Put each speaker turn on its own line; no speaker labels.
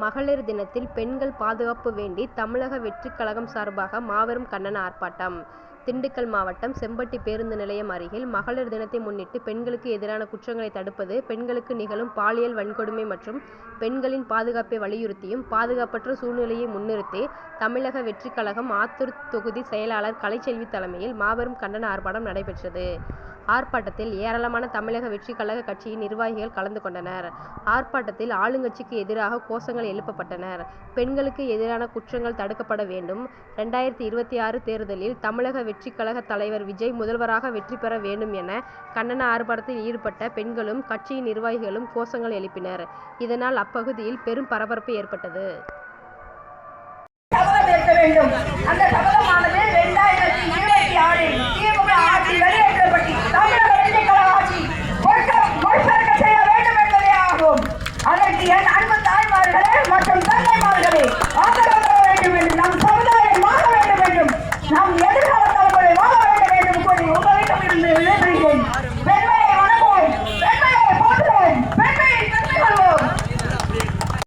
மகளிர் தினத்தில் பெண்கள் பாதுகாப்பு வேண்டி தமிழக வெற்றிக் கழகம் சார்பாக மாபெரும் கண்டன ஆர்ப்பாட்டம். திண்டுக்கல் மாவட்டம் செம்பட்டி பேருந்து நிலையம் அருகில் மகளிர் தினத்தை முன்னிட்டு பெண்களுக்கு எதிரான குற்றங்களை தடுப்பது பெண்களுக்கு நிகழும் பாலியல் வன்கொடுமை மற்றும் பெண்களின் பாதுகாப்பை வலியுறுத்தியும் பாதுகாப்பற்ற சூழ்நிலையை முன்னிறுத்தி தமிழக வெற்றிக் கழகம் ஆத்தூர் தொகுதி செயலாளர் கலைச்செல்வி தலைமையில் மாபெரும் கண்டன ஆர்ப்பாட்டம் நடைபெற்றது. ஆர்ப்பாட்டத்தில் ஏராளமான தமிழக வெற்றிக் கழக கட்சியின் நிர்வாகிகள் கலந்து கொண்டனர். ஆர்ப்பாட்டத்தில் ஆளுங்கட்சிக்கு எதிராக கோஷங்கள் எழுப்பப்பட்டனர். பெண்களுக்கு எதிரான குற்றங்கள் தடுக்கப்பட வேண்டும். ரெண்டாயிரத்தி இருபத்தி ஆறு தேர்தலில் தமிழக வெற்றிக் கழக தலைவர் விஜய் முதல்வராக வெற்றி பெற வேண்டும் என கண்டன ஆர்ப்பாட்டத்தில் ஈடுபட்ட பெண்களும் கட்சியின் நிர்வாகிகளும் கோஷங்கள் எழுப்பினர். இதனால் அப்பகுதியில் பெரும் பரபரப்பு ஏற்பட்டது.
பாராட்டிய அன்பு தாய்மார்களே மற்றும்